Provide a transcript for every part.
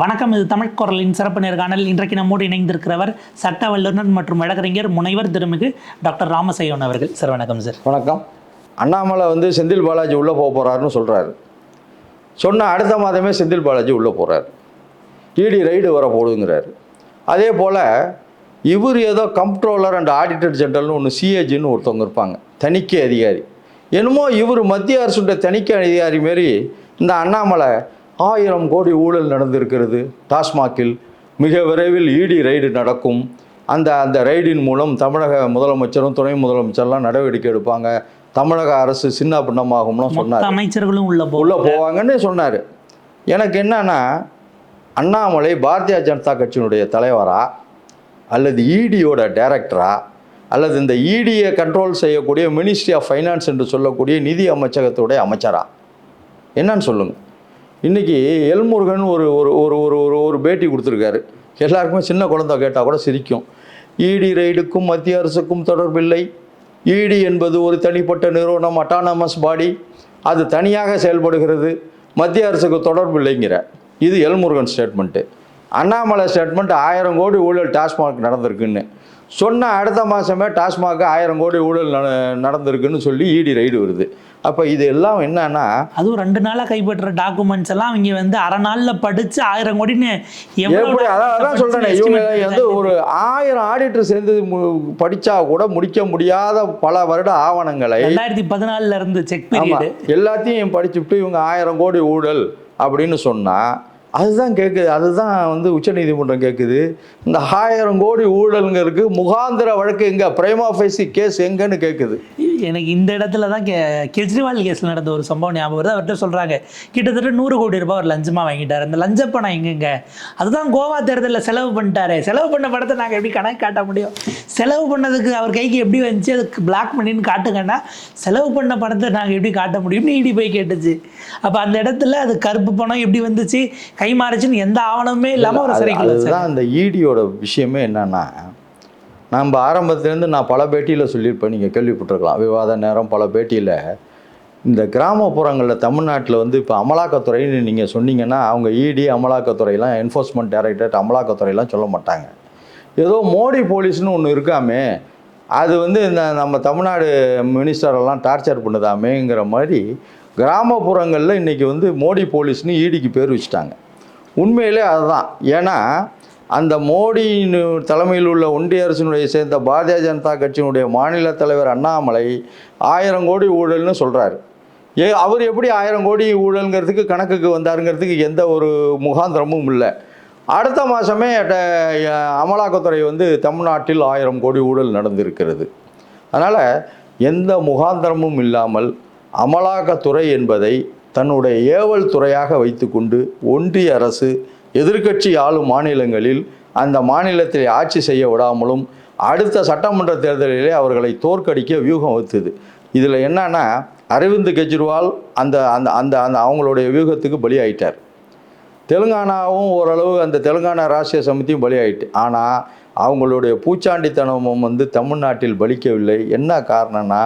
வணக்கம் இது தமிழ் குரலின் சிறப்பு நேர்காணல். இன்றைக்கு நம்மோடு இணைந்திருக்கிறவர் சட்ட வல்லுநர் மற்றும் வழக்கறிஞர் முனைவர் திருமிகு டாக்டர் ராமசையோன் அவர்கள். சார் வணக்கம் சார். வணக்கம். அண்ணாமலை வந்து செந்தில் பாலாஜி உள்ளே போக போகிறாருன்னு சொல்கிறாரு சொன்ன அடுத்த மாதமே செந்தில் பாலாஜி உள்ளே போகிறார் இடி ரைடு வர போடுங்கிறார் அதே போல் இவர் ஏதோ கம்ப்ட்ரோலர் அண்ட் ஆடிட்டர் ஜென்ரல்னு ஒன்று சிஏஜின்னு ஒருத்தவங்க இருப்பாங்க. தணிக்கை அதிகாரி. என்னமோ இவர் மத்திய அரசுடைய தணிக்கை அதிகாரி மாரி இந்த அண்ணாமலை ஆயிரம் கோடி ஊழல் நடந்திருக்கிறது. டாஸ்மாகில் மிக விரைவில் இடி ரைடு நடக்கும். அந்த அந்த ரைடின் மூலம் தமிழக முதலமைச்சரும் துணை முதலமைச்சர்லாம் நடவடிக்கை எடுப்பாங்க. தமிழக அரசு சின்ன பின்னமாகும்லாம் சொன்னார். அமைச்சர்களும் உள்ள உள்ளே போவாங்கன்னு சொன்னார். எனக்கு என்னன்னா அண்ணாமலை பாரதிய ஜனதா கட்சியினுடைய தலைவரா? அல்லது இடியோட டைரக்டரா? அல்லது இந்த இடியை கண்ட்ரோல் செய்யக்கூடிய மினிஸ்ட்ரி ஆஃப் ஃபைனான்ஸ் என்று சொல்லக்கூடிய நிதி அமைச்சகத்துடைய அமைச்சரா? என்னன்னு சொல்லுங்கள் இன்றைக்கி எல்முருகன் ஒரு ஒரு ஒரு ஒரு ஒரு ஒரு பேட்டி கொடுத்துருக்காரு. எல்லாருக்குமே சின்ன குழந்தை கேட்டால் கூட சிரிக்கும். இடி ரைடுக்கும் மத்திய அரசுக்கும் தொடர்பில்லை. இடி என்பது ஒரு தனிப்பட்ட நிறுவனம் அட்டானமஸ் பாடி அது தனியாக செயல்படுகிறது. மத்திய அரசுக்கு தொடர்பில்லைங்கிற. இது எல்முருகன் ஸ்டேட்மெண்ட்டு அண்ணாமலை ஸ்டேட்மெண்ட் ஆயிரம் கோடி ஊழல் டாஸ்மாக் நடந்திருக்குன்னு. சொன்ன அடுத்த மாதமே டாஸ்மாக் ஆயிரம் கோடி ஊழல் நட நடந்திருக்குன்னு சொல்லி இடி ரைடு வருது. அப்போ இது எல்லாம் என்னன்னா அதுவும் ரெண்டு நாளா கைப்பற்ற டாக்குமெண்ட்ஸ் எல்லாம் இங்க வந்து அரை நாள்ல படிச்சு ஆயிரம் கோடின்னு எப்படி? அதான் சொல்றேனே இவங்க வந்து ஒரு ஆயிரம் ஆடிட்டர் சேர்ந்து படிச்சா கூட முடிக்க முடியாத பல வருட ஆவணங்களை ரெண்டாயிரத்தி பதினாலுல இருந்து செக் எல்லாத்தையும் படிச்சுட்டு இவங்க ஆயிரம் கோடி ஊழல் அப்படின்னு சொன்னா அதுதான் கேட்குது அதுதான் வந்து உச்சநீதிமன்றம் கேட்குது இந்த ஆயிரம் கோடி ஊழலுங்கிறதுக்கு முகாந்திர வழக்கு எங்கே? பிரைமாஃபைசி கேஸ் எங்கன்னு கேட்குது எனக்கு இந்த இடத்துல தான் கே கெஜ்ரிவால் கேஸில் நடந்த ஒரு சம்பவம் ஞாபகம் வருது. அவர்கிட்ட சொல்கிறாங்க கிட்டத்தட்ட நூறு கோடி ரூபாய் ஒரு லஞ்சமாக வாங்கிட்டார். அந்த லஞ்ச பணம் எங்கெங்க? அதுதான் கோவா தேர்தலில் செலவு பண்ணிட்டாரு. செலவு பண்ண படத்தை நாங்கள் எப்படி கணக்கு காட்ட முடியும்? செலவு பண்ணதுக்கு அவர் கைக்கு எப்படி வந்துச்சு? அதுக்கு பிளாக் மணின்னு காட்டுங்கன்னா செலவு பண்ண பணத்தை நாங்கள் எப்படி காட்ட முடியும்னு இடி போய் கேட்டுச்சு. அப்போ அந்த இடத்துல அது கருப்பு பணம் எப்படி வந்துச்சு? கை மாறுச்சுன்னு எந்த ஆவணமே இல்லாமல் ஒரு சிறைக்குள்ள அந்த ஈடியோட விஷயமே என்னன்னா நம்ம ஆரம்பத்துலேருந்து நான் பல பேட்டியில் சொல்லியிருப்பேன். நீங்கள் கேள்விப்பட்டிருக்கலாம். விவாத நேரம் பல பேட்டியில். இந்த கிராமப்புறங்களில் தமிழ்நாட்டில் வந்து இப்போ அமலாக்கத்துறைன்னு நீங்கள் சொன்னீங்கன்னா அவங்க இடி அமலாக்கத்துறையெல்லாம் என்ஃபோர்ஸ்மெண்ட் டைரக்டரேட் அமலாக்கத்துறையெல்லாம் சொல்ல மாட்டாங்க. ஏதோ மோடி போலீஸ்னு ஒன்று இருக்காமே அது வந்து இந்த நம்ம தமிழ்நாடு மினிஸ்டரெல்லாம் டார்ச்சர் பண்ணுதாமேங்கிற மாதிரி கிராமப்புறங்களில் இன்றைக்கி வந்து மோடி போலீஸ்னு ஈடிக்கு பேர் வச்சுட்டாங்க. உண்மையிலே அதுதான். ஏன்னா அந்த மோடியின் தலைமையில் உள்ள ஒன்றிய அரசினுடைய சேர்ந்த பாரதிய ஜனதா கட்சியினுடைய மாநில தலைவர் அண்ணாமலை ஆயிரம் கோடி ஊழல்னு சொல்கிறார் ஏ அவர் எப்படி ஆயிரம் கோடி ஊழல்ங்கிறதுக்கு கணக்குக்கு வந்தாருங்கிறதுக்கு எந்த ஒரு முகாந்திரமும் இல்லை. அடுத்த மாதமே அமலாக்கத்துறை வந்து தமிழ்நாட்டில் ஆயிரம் கோடி ஊழல் நடந்திருக்கிறது. அதனால் எந்த முகாந்திரமும் இல்லாமல் அமலாக்கத்துறை என்பதை தன்னுடைய ஏவல் துறையாக வைத்துக்கொண்டு ஒன்றிய அரசு எதிர்க்கட்சி ஆளும் மாநிலங்களில் அந்த மாநிலத்தில் ஆட்சி செய்ய விடாமலும் அடுத்த சட்டமன்ற தேர்தலிலே அவர்களை தோற்கடிக்க வியூகம் வகுத்துது இதில் என்னன்னா அரவிந்த் கெஜ்ரிவால் அந்த அந்த அந்த அந்த அவங்களுடைய வியூகத்துக்கு பலியாயிட்டார். தெலுங்கானாவும் ஓரளவு அந்த தெலுங்கானா ராஷ்டிரிய சமிதியும் பலியாயிட்டு. ஆனால் அவங்களுடைய பூச்சாண்டித்தனமும் வந்து தமிழ்நாட்டில் பலிக்கவில்லை. என்ன காரணம்னா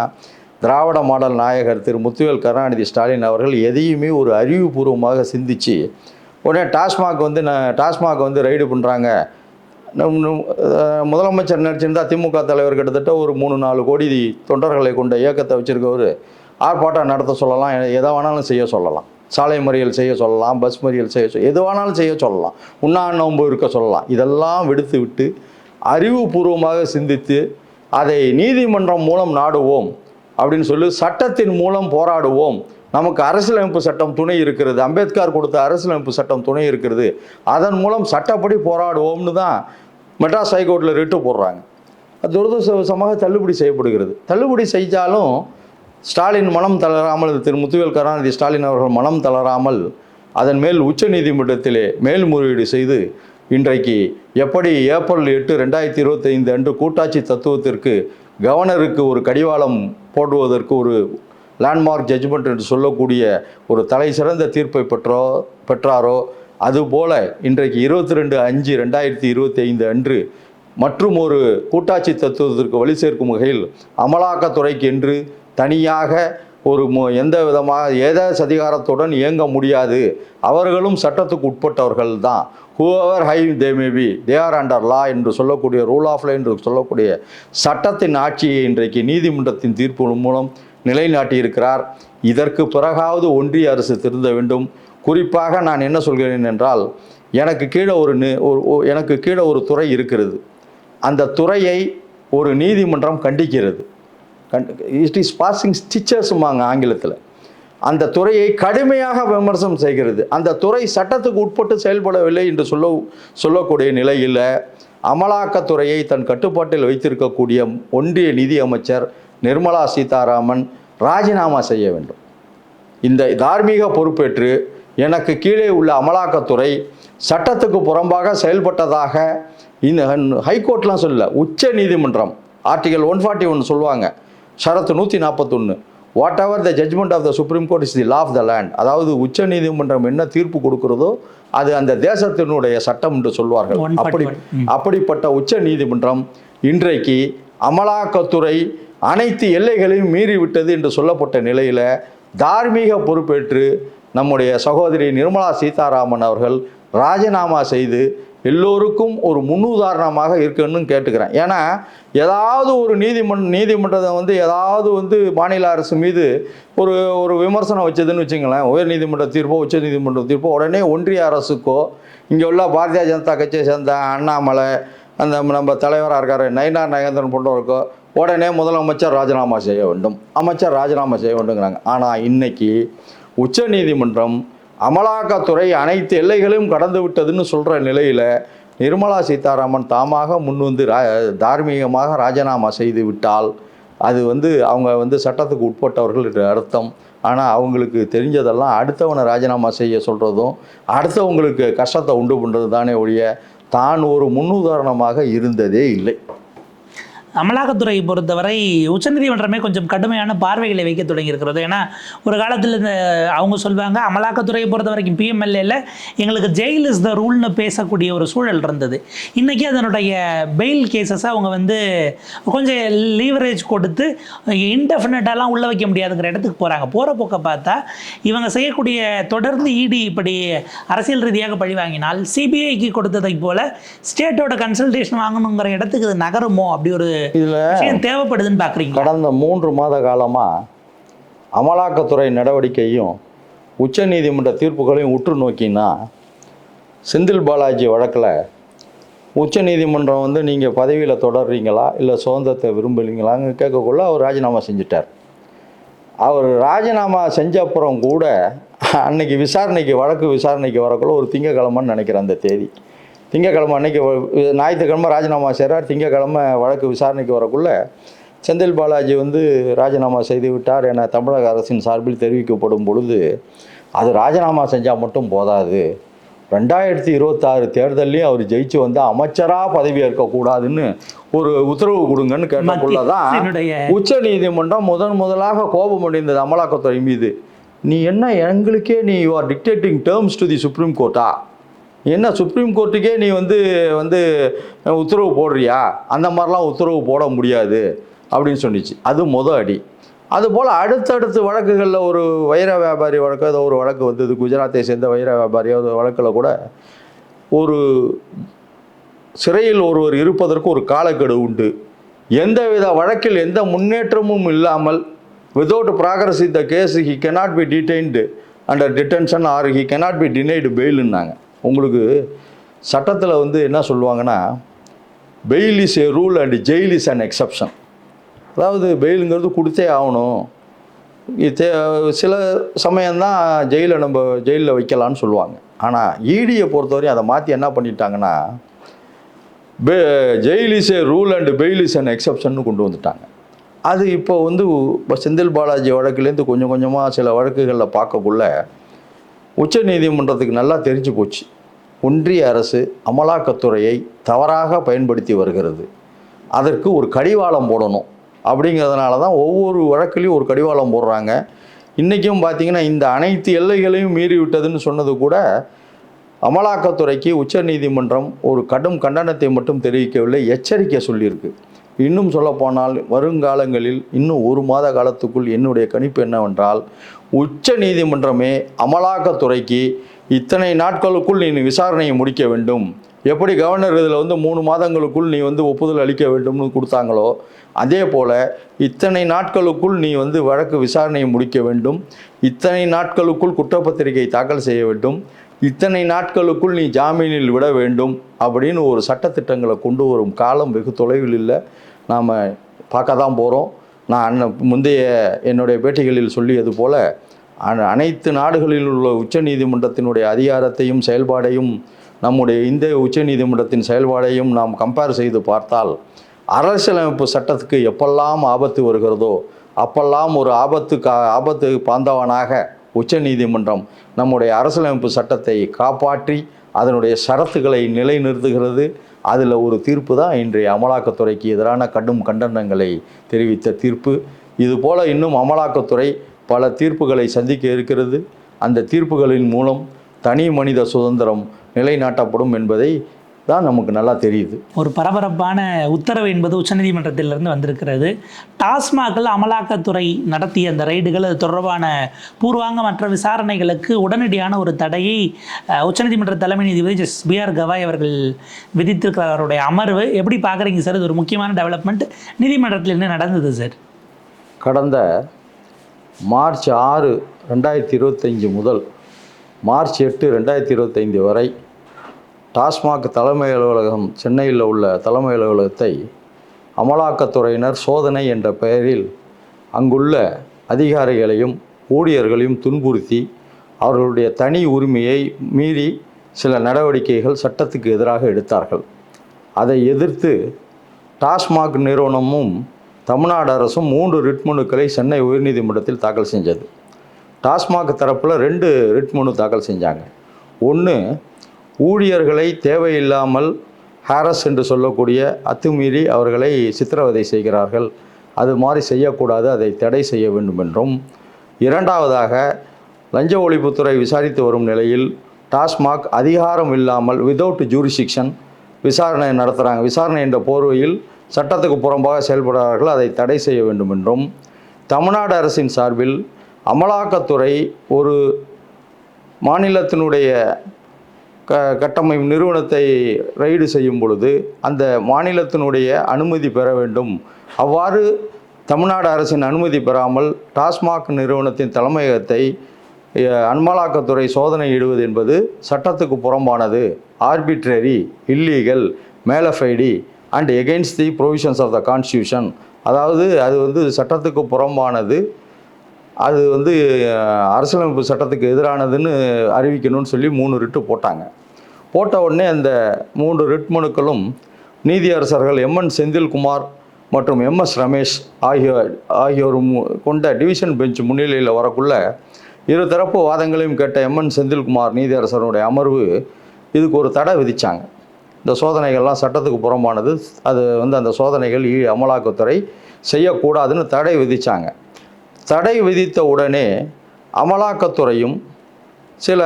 திராவிட மாடல் நாயகர் திரு முத்துவேல் கருணாநிதி ஸ்டாலின் அவர்கள் எதையுமே ஒரு அறிவுபூர்வமாக சிந்திச்சு உடனே டாஸ்மாக் வந்து நான் டாஸ்மாக் வந்து ரைடு பண்ணுறாங்க முதலமைச்சர் நினச்சிருந்தா திமுக தலைவர் கிட்டத்தட்ட ஒரு மூணு நாலு கோடி தொண்டர்களை கொண்ட இயக்கத்தை வச்சுருக்கவர். ஆர்ப்பாட்டம் நடத்த சொல்லலாம். எதை வேணாலும் செய்ய சொல்லலாம். சாலை மறியல் செய்ய சொல்லலாம். பஸ் மறியல் செய்ய சொல்ல எது வேணாலும் செய்ய சொல்லலாம். உண்ணா நோன்பு இருக்க சொல்லலாம். இதெல்லாம் விடுத்து விட்டு அறிவுபூர்வமாக சிந்தித்து அதை நீதிமன்றம் மூலம் நாடுவோம் அப்படின்னு சொல்லி சட்டத்தின் மூலம் போராடுவோம். நமக்கு அரசியலமைப்பு சட்டம் துணை இருக்கிறது. அம்பேத்கர் கொடுத்த அரசியலமைப்பு சட்டம் துணை இருக்கிறது. அதன் மூலம் சட்டப்படி போராடுவோம்னு தான் மெட்ராஸ் ஹைகோர்ட்டில் ரிட்டு போடுறாங்க. அது துரதிருஷ்டவசமாக தள்ளுபடி செய்யப்படுகிறது. தள்ளுபடி செஞ்சாலும் ஸ்டாலின் மனம் தளராமல் திரு முத்துவேல் கருணாநிதி ஸ்டாலின் அவர்கள் மனம் தளராமல் அதன் மேல் உச்ச நீதிமன்றத்திலே மேல்முறையீடு செய்து இன்றைக்கு எப்படி ஏப்ரல் எட்டு ரெண்டாயிரத்தி இருபத்தைந்து அன்று கூட்டாட்சி தத்துவத்திற்கு கவர்னருக்கு ஒரு கடிவாளம் போடுவதற்கு ஒரு லேண்ட்மார்க் ஜட்ஜ்மெண்ட் என்று சொல்லக்கூடிய ஒரு தலை சிறந்த தீர்ப்பை பெற்றோ பெற்றாரோ அதுபோல இன்றைக்கு இருபத்தி ரெண்டு அஞ்சு ரெண்டாயிரத்தி இருபத்தி ஐந்து அன்று மற்றும் ஒரு கூட்டாட்சி தத்துவத்திற்கு வழி சேர்க்கும் வகையில் அமலாக்கத்துறைக்கு என்று தனியாக ஒரு எந்த விதமாக ஏதாஸ் சதிகாரத்துடன் இயங்க முடியாது. அவர்களும் சட்டத்துக்கு உட்பட்டவர்கள் தான். However high they may be they are under law என்று சொல்லக்கூடிய ரூல் ஆஃப் லா என்று சொல்லக்கூடிய சட்டத்தின் ஆட்சியை இன்றைக்கு நீதிமன்றத்தின் தீர்ப்பு மூலம் நிலைநாட்டியிருக்கிறார். இதற்கு பிறகாவது ஒன்றிய அரசு திருந்த வேண்டும். குறிப்பாக நான் என்ன சொல்கிறேன் என்றால் எனக்கு கீழே ஒரு நி- ஒ- எனக்கு கீழே ஒரு துறை இருக்கிறது. அந்த துறையை ஒரு நீதிமன்றம் கண்டிக்கிறது. இட் இஸ் பாசிங் ஸ்டிச்சர்ஸுமாங்க ஆங்கிலத்தில். அந்த துறையை கடுமையாக விமர்சனம் செய்கிறது. அந்த துறை சட்டத்துக்கு உட்பட்டு செயல்படவில்லை என்று சொல்ல சொல்லக்கூடிய நிலையில் அமலாக்கத்துறையை தன் கட்டுப்பாட்டில் வைத்திருக்கக்கூடிய ஒன்றிய நிதி அமைச்சர் நிர்மலா சீதாராமன் ராஜினாமா செய்ய வேண்டும். இந்த தார்மீக பொறுப்பேற்று எனக்கு கீழே உள்ள அமலாக்கத்துறை சட்டத்துக்கு புறம்பாக செயல்பட்டதாக இந்த ஹைகோர்ட்லாம் சொல்லல. உச்ச நீதிமன்றம் ஆர்டிகல் ஒன் ஃபார்ட்டி ஒன் சொல்லுவாங்க. ஷரத்து நூற்றி நாற்பத்தொன்று whatever the judgement of the supreme court is the law of the land அதாவது உச்ச நீதிமன்றம் என்ன தீர்ப்பு கொடுக்கிறதோ அது அந்த தேசத்தினுடைய சட்டம் என்று சொல்வார்கள். 141. அப்படி அப்படிப்பட்ட உச்ச நீதிமன்றம் இன்றைக்கு அமலாக்கத்துறை அனைத்து எல்லைகளையும் மீறிவிட்டது என்று சொல்லப்பட்ட நிலையில் தார்மீக பொறுப்பேற்று நம்முடைய சகோதரி நிர்மலா சீதாராமன் அவர்கள் ராஜினாமா செய்து எல்லோருக்கும் ஒரு முன்னுதாரணமாக இருக்கணும்னு கேட்டுக்கிறேன். ஏன்னா ஏதாவது ஒரு நீதிமன்ற நீதிமன்றத்தை வந்து ஏதாவது வந்து மாநில அரசு மீது ஒரு ஒரு விமர்சனம் வச்சதுன்னு வச்சுங்களேன். உயர் நீதிமன்ற தீர்ப்போ உச்ச நீதிமன்ற தீர்ப்போ உடனே ஒன்றிய அரசுக்கோ இங்கே உள்ள பாரதிய ஜனதா கட்சியை சேர்ந்த அண்ணாமலை அந்த நம்ம தலைவராக இருக்கார் நயினார் நகேந்திரன் போன்றவருக்கோ உடனே முதலமைச்சர் ராஜினாமா செய்ய வேண்டும். அமைச்சர் ராஜினாமா செய்ய வேண்டுங்கிறாங்க ஆனால் இன்னைக்கு உச்ச நீதிமன்றம் அமலாக்கத்துறை அனைத்து எல்லைகளையும் கடந்து விட்டதுன்னு சொல்கிற நிலையில் நிர்மலா சீதாராமன் தாமாக முன்வந்து ரா தார்மீகமாக ராஜினாமா செய்து விட்டால் அது வந்து அவங்க வந்து சட்டத்துக்கு உட்பட்டவர்கள் என்று அர்த்தம். ஆனால் அவங்களுக்கு தெரிஞ்சதெல்லாம் அடுத்தவனை ராஜினாமா செய்ய சொல்கிறதும் அடுத்தவங்களுக்கு கஷ்டத்தை உண்டு பண்ணுறது தானே ஒழிய தான் ஒரு முன்னுதாரணமாக இருந்ததே இல்லை. அமலாக்கத்துறை பொறுத்தவரை உச்சநீதிமன்றமே கொஞ்சம் கடுமையான பார்வைகளை வைக்க தொடங்கியிருக்கிறது. ஏன்னா ஒரு காலத்தில் இந்த அவங்க சொல்லுவாங்க அமலாக்கத்துறையை பொறுத்த வரைக்கும் பிஎம்எல்ஏல எங்களுக்கு ஜெயில் இஸ் த ரூல்னு பேசக்கூடிய ஒரு சூழல் இருந்தது. இன்றைக்கி அதனுடைய பெயில் கேசஸை அவங்க வந்து கொஞ்சம் லீவரேஜ் கொடுத்து இன்டெஃபினட்டாலாம் உள்ள வைக்க முடியாதுங்கிற இடத்துக்கு போகிறாங்க போகிற போக்க பார்த்தா இவங்க செய்யக்கூடிய தொடர்ந்து இடி இப்படி அரசியல் ரீதியாக பழி வாங்கினால் சிபிஐக்கு கொடுத்ததைப் போல் ஸ்டேட்டோட கன்சல்டேஷன் வாங்கணுங்கிற இடத்துக்கு இது நகருமோ அப்படி ஒரு இதில் விஷயம் தேவைப்படுதுன்னு பார்க்குறீங்க கடந்த மூன்று மாத காலமாக அமலாக்கத்துறை நடவடிக்கையும் உச்சநீதிமன்ற தீர்ப்புகளையும் உற்று நோக்கினா செந்தில் பாலாஜி வழக்கில் உச்சநீதிமன்றம் வந்து நீங்கள் பதவியில் தொடர்றீங்களா? இல்லை சுதந்திரத்தை விரும்புறீங்களான்னு கேட்கக்குள்ள அவர் ராஜினாமா செஞ்சிட்டார். அவர் ராஜினாமா செஞ்ச அப்புறம் கூட அன்னைக்கு விசாரணைக்கு வழக்கு விசாரணைக்கு வரக்குள்ள ஒரு திங்கக்கிழமைன்னு நினைக்கிறேன் அந்த தேதி. திங்கக்கிழமை அன்னைக்கு ஞாயிற்றுக்கிழமை ராஜினாமா செய்கிறார் திங்கக்கிழமை வழக்கு விசாரணைக்கு வரக்குள்ள செந்தில் பாலாஜி வந்து ராஜினாமா செய்து விட்டார் என தமிழக அரசின் சார்பில் தெரிவிக்கப்படும் பொழுது அது ராஜினாமா செஞ்சால் மட்டும் போதாது. ரெண்டாயிரத்தி இருபத்தாறு தேர்தல்லையும் அவர் ஜெயிச்சு வந்து அமைச்சராக பதவி ஏற்கக்கூடாதுன்னு ஒரு உத்தரவு கொடுங்கன்னு கேட்டக்குள்ள தான் மத்திய உச்ச நீதிமன்றம் முதன் முதலாக கோபம் அடைந்தது அமலாக்கத்துறை மீது. நீ என்ன எங்களுக்கே நீ you are dictating terms to the supreme கோர்ட்டா என்ன சுப்ரீம் கோர்ட்டுக்கே நீ வந்து வந்து உத்தரவு போடுறியா? அந்த மாதிரிலாம் உத்தரவு போட முடியாது அப்படின்னு சொன்னிச்சு. அது முத அடி. அதுபோல் அடுத்தடுத்து வழக்குகளில் ஒரு வைர வியாபாரி வழக்கு ஏதோ ஒரு வழக்கு வந்தது. குஜராத்தை சேர்ந்த வைர வியாபாரி ஒரு வழக்கில் கூட ஒரு சிறையில் ஒருவர் இருப்பதற்கு ஒரு காலக்கெடு உண்டு. எந்தவித வழக்கில் எந்த முன்னேற்றமும் இல்லாமல் விதவுட் ப்ராக்ரஸ் இந்த case he cannot be detained under detention or he cannot be denied பெயிலுன்னாங்க உங்களுக்கு சட்டத்தில் வந்து என்ன சொல்லுவாங்கன்னா bail is a rule and jail is and exception அதாவது பெயிலுங்கிறது கொடுத்தே ஆகணும். இது சில சமயம்தான் ஜெயிலில் நம்ம ஜெயிலில் வைக்கலான்னு சொல்லுவாங்க. ஆனால் ஈடியை பொறுத்தவரையும் அதை மாற்றி என்ன பண்ணிட்டாங்கன்னா பே jail is a rule and bail is and exception கொண்டு வந்துட்டாங்க. அது இப்போ வந்து இப்போ செந்தில் பாலாஜி வழக்குலேருந்து கொஞ்சம் கொஞ்சமாக சில வழக்குகளில் பார்க்கக்குள்ள உச்ச நீதிமன்றத்துக்கு நல்லா தெரிஞ்சு போச்சு. ஒன்றிய அரசு அமலாக்கத்துறையை தவறாக பயன்படுத்தி வருகிறது. அதற்கு ஒரு கடிவாளம் போடணும். அப்படிங்கிறதுனால தான் ஒவ்வொரு வழக்குலேயும் ஒரு கடிவாளம் போடுறாங்க. இன்றைக்கும் பார்த்தீங்கன்னா இந்த அனைத்து எல்லைகளையும் மீறி விட்டதுன்னு சொன்னது கூட அமலாக்கத்துறைக்கு உச்சநீதிமன்றம் ஒரு கடும் கண்டனத்தை மட்டும் தெரிவிக்கவில்லை எச்சரிக்கை சொல்லியிருக்கு. இன்னும் சொல்லப்போனால் வருங்காலங்களில் இன்னும் ஒரு மாத காலத்துக்குள் என்னுடைய கணிப்பு என்னவென்றால் உச்ச நீதிமன்றமே அமலாக்கத்துறைக்கு இத்தனை நாட்களுக்குள் நீ விசாரணையை முடிக்க வேண்டும். எப்படி கவர்னர் இதில் வந்து மூணு மாதங்களுக்குள் நீ வந்து ஒப்புதல் அளிக்க வேண்டும்னு கொடுத்தாங்களோ அதே போல் இத்தனை நாட்களுக்குள் நீ வந்து வழக்கு விசாரணையை முடிக்க வேண்டும். இத்தனை நாட்களுக்குள் குற்றப்பத்திரிகை தாக்கல் செய்ய வேண்டும். இத்தனை நாட்களுக்குள் நீ ஜாமீனில் விட வேண்டும் அப்படின்னு ஒரு சட்டத்திட்டங்களை கொண்டு வரும் காலம் வெகு தொலைவில் இல்லை. நாம் பார்க்க தான் போகிறோம் நான் அன்ன முந்தைய என்னுடைய பேட்டிகளில் சொல்லியது போல் அனைத்து நாடுகளில் உள்ள உச்சநீதிமன்றத்தினுடைய அதிகாரத்தையும் செயல்பாடையும் நம்முடைய இந்திய உச்சநீதிமன்றத்தின் செயல்பாடையும் நாம் கம்பேர் செய்து பார்த்தால் அரசியலமைப்பு சட்டத்துக்கு எப்பெல்லாம் ஆபத்து வருகிறதோ அப்பெல்லாம் ஒரு ஆபத்து கா ஆபத்து பாந்தவனாக உச்சநீதிமன்றம் நம்முடைய அரசியலமைப்பு சட்டத்தை காப்பாற்றி அதனுடைய சரத்துக்களை நிலைநிறுத்துகிறது. அதில் ஒரு தீர்ப்பு தான் இன்றைய அமலாக்கத்துறைக்கு எதிரான கடும் கண்டனங்களை தெரிவித்த தீர்ப்பு. இதுபோல் இன்னும் அமலாக்கத்துறை பல தீர்ப்புகளை சந்திக்க இருக்கிறது. அந்த தீர்ப்புகளின் மூலம் தனி மனித சுதந்திரம் நிலைநாட்டப்படும் என்பதை தான் நமக்கு நல்லா தெரியுது. ஒரு பரபரப்பான உத்தரவு என்பது உச்சநீதிமன்றத்திலிருந்து வந்திருக்கிறது. டாஸ்மாகில் அமலாக்கத்துறை நடத்திய அந்த ரைடுகள் அது தொடர்பான பூர்வாங்க மற்ற விசாரணைகளுக்கு உடனடியான ஒரு தடையை உச்சநீதிமன்ற தலைமை நீதிபதி ஜஸ் பி ஆர் கவாய் அவர்கள் விதித்திருக்கிற அவருடைய அமர்வு எப்படி பார்க்குறீங்க சார்? இது ஒரு முக்கியமான டெவலப்மெண்ட் நீதிமன்றத்தில் என்ன நடந்தது சார். கடந்த மார்ச் ஆறு ரெண்டாயிரத்தி இருபத்தஞ்சி முதல் மார்ச் எட்டு ரெண்டாயிரத்தி இருபத்தைந்து வரை டாஸ்மாக் தலைமை அலுவலகம் சென்னையில் உள்ள தலைமை அலுவலகத்தை அமலாக்கத்துறையினர் சோதனை என்ற பெயரில் அங்குள்ள அதிகாரிகளையும் ஊழியர்களையும் துன்புறுத்தி அவர்களுடைய தனி உரிமையை மீறி சில நடவடிக்கைகள் சட்டத்துக்கு எதிராக எடுத்தார்கள். அதை எதிர்த்து டாஸ்மாக் நிறுவனமும் தமிழ்நாடு அரசும் மூன்று ரிட் மனுக்களை சென்னை உயர்நீதிமன்றத்தில் தாக்கல் செஞ்சது. டாஸ்மாக் தரப்பில் ரெண்டு ரிட் மனு தாக்கல் செஞ்சாங்க. ஒன்று ஊழியர்களை தேவையில்லாமல் ஹாரஸ் என்று சொல்லக்கூடிய அத்துமீறி அவர்களை சித்திரவதை செய்கிறார்கள். அது மாதிரி செய்யக்கூடாது அதை தடை செய்ய வேண்டும் என்றும். இரண்டாவதாக லஞ்ச ஒழிப்புத்துறை விசாரித்து வரும் நிலையில் டாஸ்மாக் அதிகாரம் இல்லாமல் விதவுட் ஜூரிசிக்ஷன் விசாரணை நடத்துகிறாங்க விசாரணை என்ற போர்வையில் சட்டத்துக்கு புறம்பாக செயல்படுகிறார்கள் அதை தடை செய்ய வேண்டும் என்றும் தமிழ்நாடு அரசின் சார்பில் அமலாக்கத்துறை ஒரு மாநிலத்தினுடைய க கட்டமைப்பு நிறுவனத்தை ரைடு செய்யும் பொழுது அந்த மாநிலத்தினுடைய அனுமதி பெற வேண்டும். அவ்வாறு தமிழ்நாடு அரசின் அனுமதி பெறாமல் டாஸ்மாக் நிறுவனத்தின் தலைமையகத்தை அன்மலாக்கத்துறை சோதனையிடுவது சோதனை இடுவது என்பது சட்டத்துக்கு புறம்பானது. Arbitrary illegal malafide and against the provisions of the constitution அதாவது அது வந்து சட்டத்துக்கு புறம்பானது. அது வந்து அரசியலமைப்பு சட்டத்துக்கு எதிரானதுன்னு அறிவிக்கணும்னு சொல்லி மூணு ரிட்டு போட்டாங்க. போட்ட உடனே அந்த மூன்று ரிட் மனுக்களும் நீதியரசர்கள் எம்என் செந்தில்குமார் மற்றும் எம்எஸ் ரமேஷ் ஆகியோர் ஆகியோர் மு- கொண்ட டிவிஷன் பெஞ்ச் முன்னிலையில் வரக்குள்ள இருதரப்பு வாதங்களையும் கேட்ட எம்என் செந்தில்குமார் நீதியரசருடைய அமர்வு இதுக்கு ஒரு தடை விதித்தாங்க இந்த சோதனைகள்லாம் சட்டத்துக்கு புறம்பானது. அது வந்து அந்த சோதனைகள் ஈ- அமலாக்கத்துறை செய்யக்கூடாதுன்னு தடை விதித்தாங்க தடை விதித்த உடனே அமலாக்கத்துறையும் சில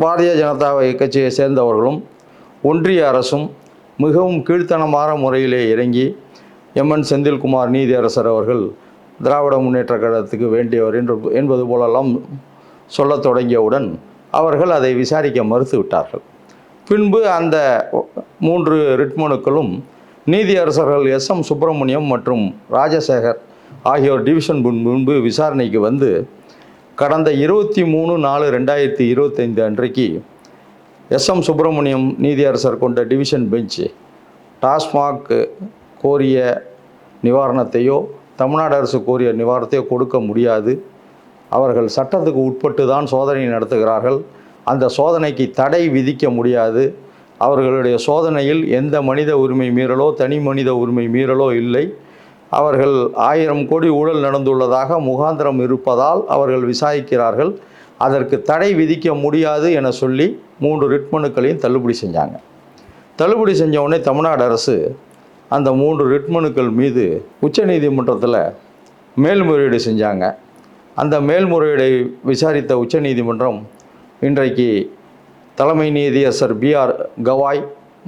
பாரதிய ஜனதா கட்சியை சேர்ந்தவர்களும் ஒன்றிய அரசும் மிகவும் கீழ்த்தனமான முறையிலே இறங்கி எம்என் செந்தில்குமார் நீதியரசர் அவர்கள் திராவிட முன்னேற்ற கழகத்துக்கு வேண்டியவர் என்று என்பது போலெல்லாம் சொல்லத் தொடங்கியவுடன் அவர்கள் அதை விசாரிக்க மறுத்து விட்டார்கள் பின்பு அந்த மூன்று ரிட்மனுக்களும் நீதியரசர்கள் எஸ் எம் சுப்பிரமணியம் மற்றும் ராஜசேகர் ஆகியோர் டிவிஷன் முன் முன்பு விசாரணைக்கு வந்து கடந்த இருபத்தி மூணு நாலு ரெண்டாயிரத்தி இருபத்தைந்து அன்றைக்கு எஸ் எம் சுப்பிரமணியம் நீதியரசர் கொண்ட டிவிஷன் பெஞ்ச் டாஸ்மாக் கோரிய நிவாரணத்தையோ தமிழ்நாடு அரசு கோரிய நிவாரணத்தையோ கொடுக்க முடியாது. அவர்கள் சட்டத்துக்கு உட்பட்டு தான் சோதனை நடத்துகிறார்கள். அந்த சோதனைக்கு தடை விதிக்க முடியாது. அவர்களுடைய சோதனையில் எந்த மனித உரிமை மீறலோ தனி மனித உரிமை மீறலோ இல்லை. அவர்கள் ஆயிரம் கோடி ஊழல் நடந்துள்ளதாக முகாந்திரம் இருப்பதால் அவர்கள் விசாரிக்கிறார்கள். அதற்கு தடை விதிக்க முடியாது என சொல்லி மூன்று ரிட் மனுக்களையும் தள்ளுபடி செஞ்சாங்க. தள்ளுபடி செஞ்ச உடனே தமிழ்நாடு அரசு அந்த மூன்று ரிட் மனுக்கள் மீது உச்சநீதிமன்றத்தில் மேல்முறையீடு செஞ்சாங்க. அந்த மேல்முறையீடை விசாரித்த உச்சநீதிமன்றம் இன்றைக்கு தலைமை நீதியரசர் பிஆர் கவாய்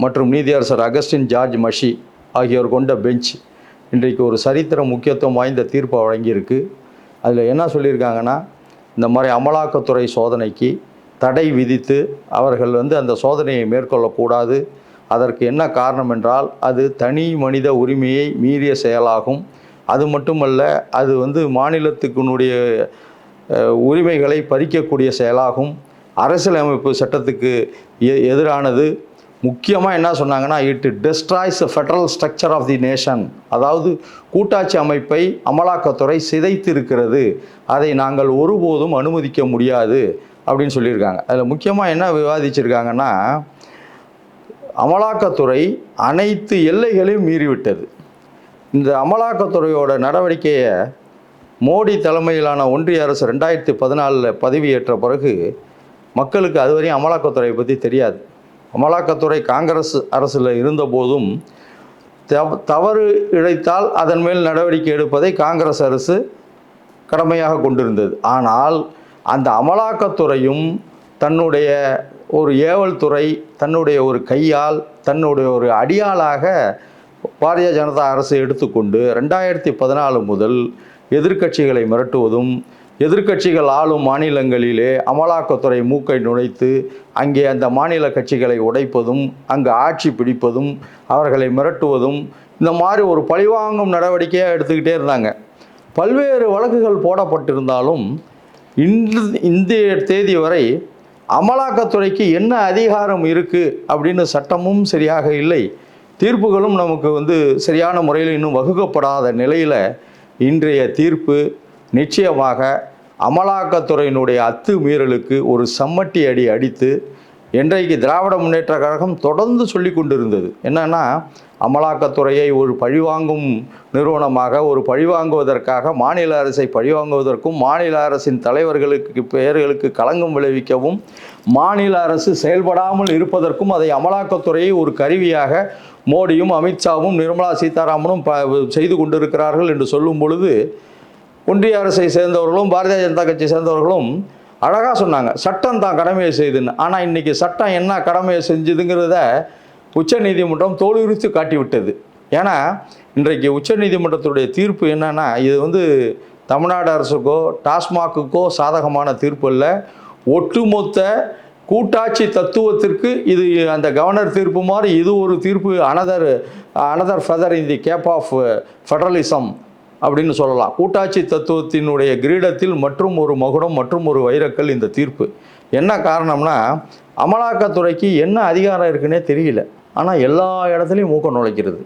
மற்றும் நீதியரசர் அகஸ்டின் ஜார்ஜ் மஷி ஆகியோர் கொண்ட பெஞ்ச் இன்றைக்கு ஒரு சரித்திர முக்கியத்துவம் வாய்ந்த தீர்ப்பை வழங்கியிருக்கு. அதில் என்ன சொல்லியிருக்காங்கன்னா இந்த மாதிரி அமலாக்கத்துறை சோதனைக்கு தடை விதித்து அவர்கள் வந்து அந்த சோதனையை மேற்கொள்ளக்கூடாது. அதற்கு என்ன காரணம் என்றால் அது தனி மனித உரிமையை மீறிய செயலாகும். அது மட்டுமல்ல அது வந்து மாநிலத்துக்குனுடைய உரிமைகளை பறிக்கக்கூடிய செயலாகும். அரசியலமைப்பு சட்டத்துக்கு எ எதிரானது முக்கியமாக என்ன சொன்னாங்கன்னா it destroys federal structure of the nation அதாவது கூட்டாட்சி அமைப்பை அமலாக்கத்துறை சிதைத்து இருக்கிறது அதை நாங்கள் ஒருபோதும் அனுமதிக்க முடியாது அப்படின்னு சொல்லியிருக்காங்க. அதில் முக்கியமாக என்ன விவாதிச்சிருக்காங்கன்னா அமலாக்கத்துறை அனைத்து எல்லைகளையும் மீறிவிட்டது. இந்த அமலாக்கத்துறையோட நடவடிக்கையை மோடி தலைமையிலான ஒன்றிய அரசு ரெண்டாயிரத்தி பதினாலில் பதவியேற்ற பிறகு மக்களுக்கு அதுவரையும் அமலாக்கத்துறையை பற்றி தெரியாது. அமலாக்கத்துறை காங்கிரஸ் அரசில் இருந்தபோதும் தவ தவறு இழைத்தால் அதன் மேல் நடவடிக்கை எடுப்பதை காங்கிரஸ் அரசு கடமையாக கொண்டிருந்தது. ஆனால் அந்த அமலாக்கத்துறையும் தன்னுடைய ஒரு ஏவல் துறை தன்னுடைய ஒரு கையால் தன்னுடைய ஒரு அடியாளாக பாரதிய ஜனதா அரசு எடுத்துக்கொண்டு ரெண்டாயிரத்தி பதினாலு முதல் எதிர்க்கட்சிகளை மிரட்டுவதும் எதிர்க்கட்சிகள் ஆளும் மாநிலங்களிலே அமலாக்கத்துறை மூக்கை நுழைத்து அங்கே அந்த மாநில கட்சிகளை உடைப்பதும் அங்கு ஆட்சி பிடிப்பதும் அவர்களை மிரட்டுவதும் இந்த மாதிரி ஒரு பழிவாங்கும் நடவடிக்கையாக எடுத்துக்கிட்டே இருந்தாங்க. பல்வேறு வழக்குகள் போடப்பட்டிருந்தாலும் இன்று இந்திய தேதி வரை அமலாக்கத்துறைக்கு என்ன அதிகாரம் இருக்குது அப்படின்னு சட்டமும் சரியாக இல்லை. தீர்ப்புகளும் நமக்கு வந்து சரியான முறையில் இன்னும் வகுக்கப்படாத நிலையில் இன்றைய தீர்ப்பு நிச்சயமாக அமலாக்கத்துறையினுடைய அத்துமீறலுக்கு ஒரு சம்மட்டி அடி அடித்து இன்றைக்கு திராவிட முன்னேற்ற கழகம் தொடர்ந்து சொல்லி கொண்டிருந்தது. என்னன்னா அமலாக்கத்துறையை ஒரு பழிவாங்கும் நிறுவனமாக ஒரு பழிவாங்குவதற்காக மாநில அரசை பழிவாங்குவதற்கும் மாநில அரசின் தலைவர்களுக்கு பெயர்களுக்கு களங்கம் விளைவிக்கவும் மாநில அரசு செயல்படாமல் இருப்பதற்கும் அதை அமலாக்கத்துறையை ஒரு கருவியாக மோடியும் அமித்ஷாவும் நிர்மலா சீதாராமனும் ப செய்து கொண்டிருக்கிறார்கள் என்று சொல்லும் பொழுது ஒன்றிய அரசை சேர்ந்தவர்களும் பாரதிய ஜனதா கட்சியை சேர்ந்தவர்களும் அழகாக சொன்னாங்க. சட்டம் தான் கடமையை செய்துன்னு. ஆனால் இன்றைக்கி சட்டம் என்ன கடமையை செஞ்சுதுங்கிறத உச்சநீதிமன்றம் தோலுரித்து காட்டிவிட்டது. ஏன்னா இன்றைக்கு உச்சநீதிமன்றத்துடைய தீர்ப்பு என்னென்னா இது வந்து தமிழ்நாடு அரசுக்கோ டாஸ்மாக்குக்கோ சாதகமான தீர்ப்பு இல்லை ஒட்டுமொத்த கூட்டாட்சி தத்துவத்திற்கு இது அந்த கவர்னர் தீர்ப்பு மாதிரி இது ஒரு தீர்ப்பு another another feather in the cap of federalism அப்படின்னு சொல்லலாம். கூட்டாட்சி தத்துவத்தினுடைய கிரீடத்தில் மற்றும் ஒரு மகுடம் மற்றும் ஒரு வைரக்கல் இந்த தீர்ப்பு. என்ன காரணம்னா அமலாக்கத்துறைக்கு என்ன அதிகாரம் இருக்குன்னே தெரியல. ஆனால் எல்லா இடத்துலையும் மூக்கம் நுழைக்கிறது.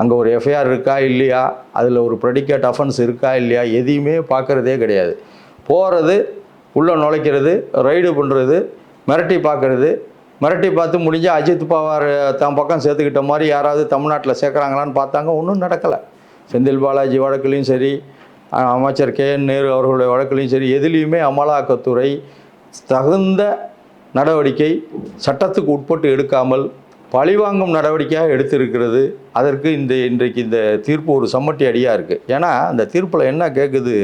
அங்கே ஒரு எஃப்ஐஆர் இருக்கா இல்லையா? அதில் ஒரு ப்ரெடிகேட் அஃபென்ஸ் இருக்கா இல்லையா? எதையுமே பார்க்குறதே கிடையாது. போகிறது உள்ளே நுழைக்கிறது ரைடு பண்ணுறது மிரட்டி பார்க்குறது. மிரட்டி பார்த்து முடிஞ்சால் அஜித் பவார் தன் பக்கம் சேர்த்துக்கிட்ட மாதிரி யாராவது தமிழ்நாட்டில் சேர்க்குறாங்களான்னு பார்த்தாங்க. ஒன்றும் நடக்கலை. செந்தில் பாலாஜி வழக்குலையும் சரி அமைச்சர் கே. என். நேரு அவர்களுடைய வழக்குலையும் சரி எதுலேயுமே அமலாக்கத்துறை தகுந்த நடவடிக்கை சட்டத்துக்கு உட்பட்டு எடுக்காமல் பழிவாங்கும் நடவடிக்கையாக எடுத்திருக்கிறது. அதற்கு இந்த இன்றைக்கு இந்த தீர்ப்பு ஒரு சம்மட்டி அடியாக இருக்குது ஏன்னா அந்த தீர்ப்பில் என்ன கேட்குது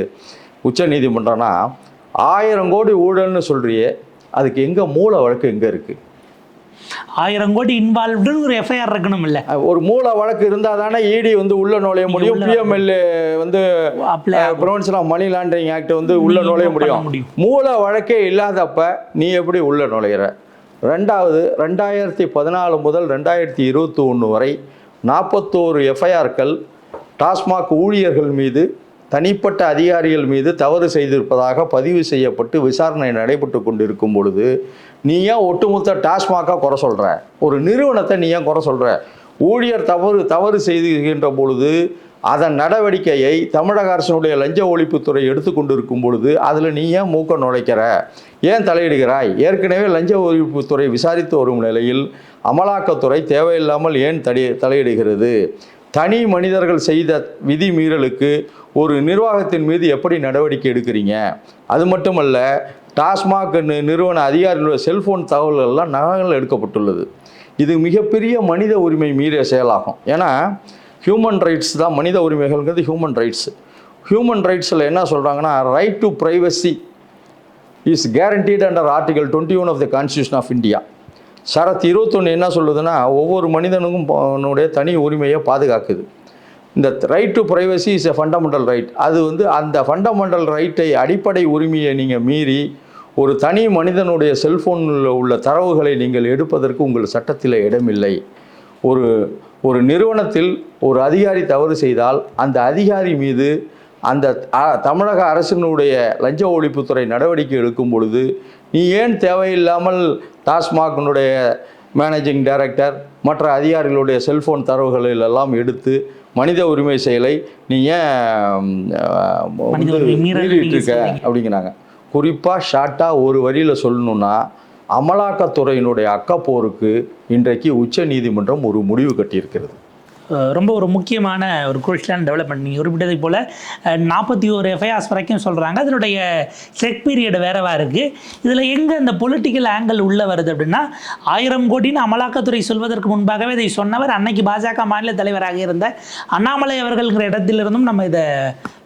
உச்ச நீதிமன்றம்னா ஆயிரம் கோடி ஊழல்னு சொல்கிறியே அதுக்கு எங்கே மூல வழக்கு எங்கே இருக்குது ஆயிரம் கோடி இன்வால்வ்டுன்னு ஒரு எஃப்ஐஆர் இருக்கணும் இல்ல ஒரு மூல வழக்கு இருந்தால் தானே இடி வந்து உள்ள நுழைய முடியும் பிஎம்எல்ஏ வந்து. Prevention of money laundering act வந்து உள்ள நுழைய முடியும். மூல வழக்கே இல்லாதப்ப நீ எப்படி உள்ள நுழையிற ரெண்டாவது ரெண்டாயிரத்தி பதினாலு முதல் ரெண்டாயிரத்தி இருபத்தி ஒன்று வரை நாற்பத்தோரு எஃப்ஐஆர்கள் டாஸ்மாக் ஊழியர்கள் மீது தனிப்பட்ட அதிகாரிகள் மீது தவறு செய்திருப்பதாக பதிவு செய்யப்பட்டு விசாரணை நடைபெற்று கொண்டிருக்கும் பொழுது நீ ஏன் ஒட்டுமொத்த டாஸ்மாக்காக குறை சொல்கிற ஒரு நிறுவனத்தை நீ ஏன் குறை சொல்கிற ஊழியர் தவறு தவறு செய்துகின்ற பொழுது அதன் நடவடிக்கையை தமிழக அரசினுடைய லஞ்ச ஒழிப்புத்துறை எடுத்துக்கொண்டிருக்கும் பொழுது அதில் நீ ஏன் மூக்க நுழைக்கிற? ஏன் தலையிடுகிறாய்? ஏற்கனவே லஞ்ச ஒழிப்புத்துறை விசாரித்து வரும் நிலையில் அமலாக்கத்துறை தேவையில்லாமல் ஏன் தடி தலையிடுகிறது? தனி மனிதர்கள் செய்த விதி மீறலுக்கு ஒரு நிர்வாகத்தின் மீது எப்படி நடவடிக்கை எடுக்கிறீங்க? அது மட்டுமல்ல டாஸ்மாக் நிறுவன அதிகாரிகளுடைய செல்போன் தகவல்கள்லாம் நகங்கள் எடுக்கப்பட்டுள்ளது. இது மிகப்பெரிய மனித உரிமை மீறிய செயலாகும். ஏன்னா ஹியூமன் ரைட்ஸ் தான் மனித உரிமைகள்ங்கிறது ஹியூமன் ரைட்ஸ் ஹியூமன் ரைட்ஸில் என்ன சொல்கிறாங்கன்னா right to privacy is guaranteed under article twenty one of the constitution of India Sarath இருபத்தொன்று என்ன சொல்லுதுன்னா ஒவ்வொரு மனிதனுக்கும் தனி உரிமையை பாதுகாக்குது. இந்த right to privacy is a fundamental right அது வந்து அந்த ஃபண்டமெண்டல் ரைட்டை அடிப்படை உரிமையை நீங்கள் மீறி ஒரு தனி மனிதனுடைய செல்ஃபோனில் உள்ள தரவுகளை நீங்கள் எடுப்பதற்கு உங்கள் சட்டத்தில் இடமில்லை ஒரு ஒரு நிறுவனத்தில் ஒரு அதிகாரி தவறு செய்தால் அந்த அதிகாரி மீது அந்த தமிழக அரசினுடைய லஞ்ச ஒழிப்புத்துறை நடவடிக்கை எடுக்கும் பொழுது நீ ஏன் தேவையில்லாமல் டாஸ்மாகினுடைய மேனேஜிங் டைரக்டர் மற்ற அதிகாரிகளுடைய செல்போன் தரவுகளில் எல்லாம் எடுத்து மனித உரிமை செயலை நீ ஏன் மீறிட்டு இருக்க. அப்படிங்கிறாங்க குறிப்பாக ஷார்ட்டாக ஒரு வரியில் சொல்லணுன்னா அமலாக்கத்துறையினுடைய அக்கப்போருக்கு இன்றைக்கு உச்ச நீதிமன்றம் ஒரு முடிவு கட்டியிருக்கிறது. ரொம்ப ஒரு முக்கியமான ஒரு குரூஷியலான டெவலப்மெண்ட் நீங்கள் குறிப்பிட்டதை போல் நாற்பத்தி ஒரு எஃப்ஐஆர்ஸ் வரைக்கும் சொல்கிறாங்க அதனுடைய செக் பீரியட் வேறவா இருக்குது இதில் எங்கே அந்த பொலிட்டிக்கல் ஆங்கிள் உள்ளே வருது அப்படின்னா ஆயிரம் கோடின்னு அமலாக்கத்துறை சொல்வதற்கு முன்பாகவே இதை சொன்னவர் அன்னைக்கு பாஜக மாநில தலைவராக இருந்த அண்ணாமலை அவர்கள்ங்கிற இடத்திலிருந்தும் நம்ம இதை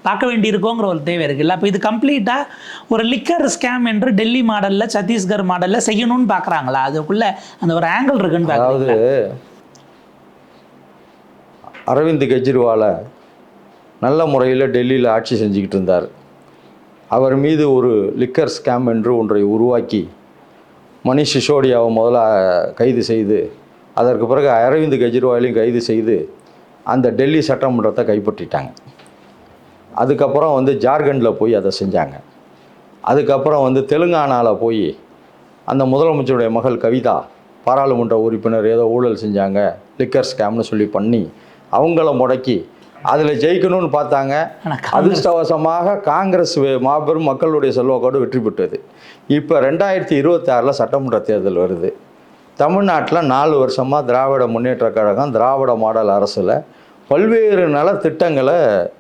பார்க்க வேண்டியிருக்கோங்கிற ஒரு தேவை இருக்குல்ல அப்போ இது கம்ப்ளீட்டாக ஒரு லிக்கர் ஸ்கேம் என்று டெல்லி மாடலில் சத்தீஸ்கர் மாடலில் செய்யணும்னு பார்க்குறாங்களா அதுக்குள்ளே அந்த ஒரு ஆங்கிள் இருக்குன்னு அதாவது அரவிந்த் கெஜ்ரிவாலை நல்ல முறையில் டெல்லியில் ஆட்சி செஞ்சுக்கிட்டு இருந்தார். அவர் மீது ஒரு லிக்கர் ஸ்கேம் என்று ஒன்றை உருவாக்கி மணிஷ் சிசோடியாவை முதல்ல கைது செய்து அதற்கு பிறகு அரவிந்த் கெஜ்ரிவாலையும் கைது செய்து அந்த டெல்லி சட்டமன்றத்தை கைப்பற்றிட்டாங்க. அதுக்கப்புறம் வந்து ஜார்க்கண்டில் போய் அதை செஞ்சாங்க. அதுக்கப்புறம் வந்து தெலுங்கானாவில் போய் அந்த முதலமைச்சருடைய மகள் கவிதா பாராளுமன்ற உறுப்பினர் ஏதோ ஊழல் செஞ்சாங்க லிக்கர் ஸ்கேம்னு சொல்லி பண்ணி அவங்கள முடக்கி அதில் ஜெயிக்கணும்னு பார்த்தாங்க. அதிர்ஷ்டவசமாக காங்கிரஸ் மாபெரும் மக்களுடைய செல்வாக்கோடு வெற்றி பெற்றது. இப்போ ரெண்டாயிரத்தி இருபத்தாறில் சட்டமன்ற தேர்தல் வருது. தமிழ்நாட்டில் நாலு வருஷமாக திராவிட முன்னேற்றக் கழகம் திராவிட மாடல் அரசில் பல்வேறு நலத்திட்டங்களை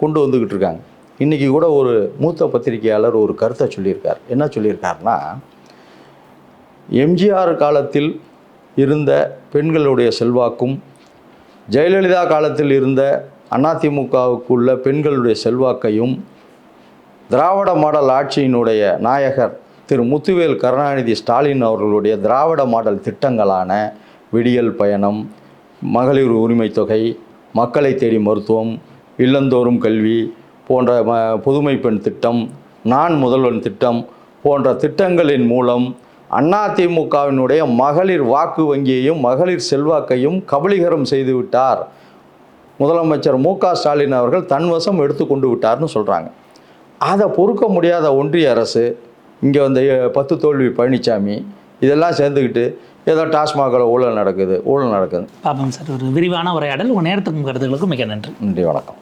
கொண்டு வந்துக்கிட்டு இருக்காங்க. இன்றைக்கி கூட ஒரு மூத்த பத்திரிகையாளர் ஒரு கருத்தை சொல்லியிருக்கார். என்ன சொல்லியிருக்காருன்னா எம்ஜிஆர் காலத்தில் இருந்த பெண்களுடைய செல்வாக்கும் ஜெயலலிதா காலத்தில் இருந்த அதிமுகவுக்குள்ள பெண்களுடைய செல்வாக்கையும் திராவிட மாடல் ஆட்சியினுடைய நாயகர் திரு முத்துவேல் கருணாநிதி ஸ்டாலின் அவர்களுடைய திராவிட மாடல் திட்டங்களான விடியல் பயணம் மகளிர் உரிமைத் தொகை மக்களை தேடி மருத்துவம் இல்லந்தோறும் கல்வி போன்ற ம புதுமை பெண் திட்டம் நான் முதல்வன் திட்டம் போன்ற திட்டங்களின் மூலம் அதிமுகவினுடைய மகளிர் வாக்கு வங்கியையும் மகளிர் செல்வாக்கையும் கபலீகரம் செய்துவிட்டார் முதலமைச்சர் மு க ஸ்டாலின் அவர்கள் தன்வசம் எடுத்து கொண்டு விட்டார்னு சொல்கிறாங்க அதை பொறுக்க முடியாத ஒன்றிய அரசு இங்கே வந்த பத்து தோல்வி பழனிசாமி இதெல்லாம் சேர்ந்துக்கிட்டு ஏதோ டாஸ்மாகில் ஊழல் நடக்குது ஊழல் நடக்குது. பாப்போம் சார் ஒரு விரிவான உரையாடல். உங்கள் நேரத்துக்கும் கருத்துக்களுக்கும் மிக நன்றி. நன்றி வணக்கம்.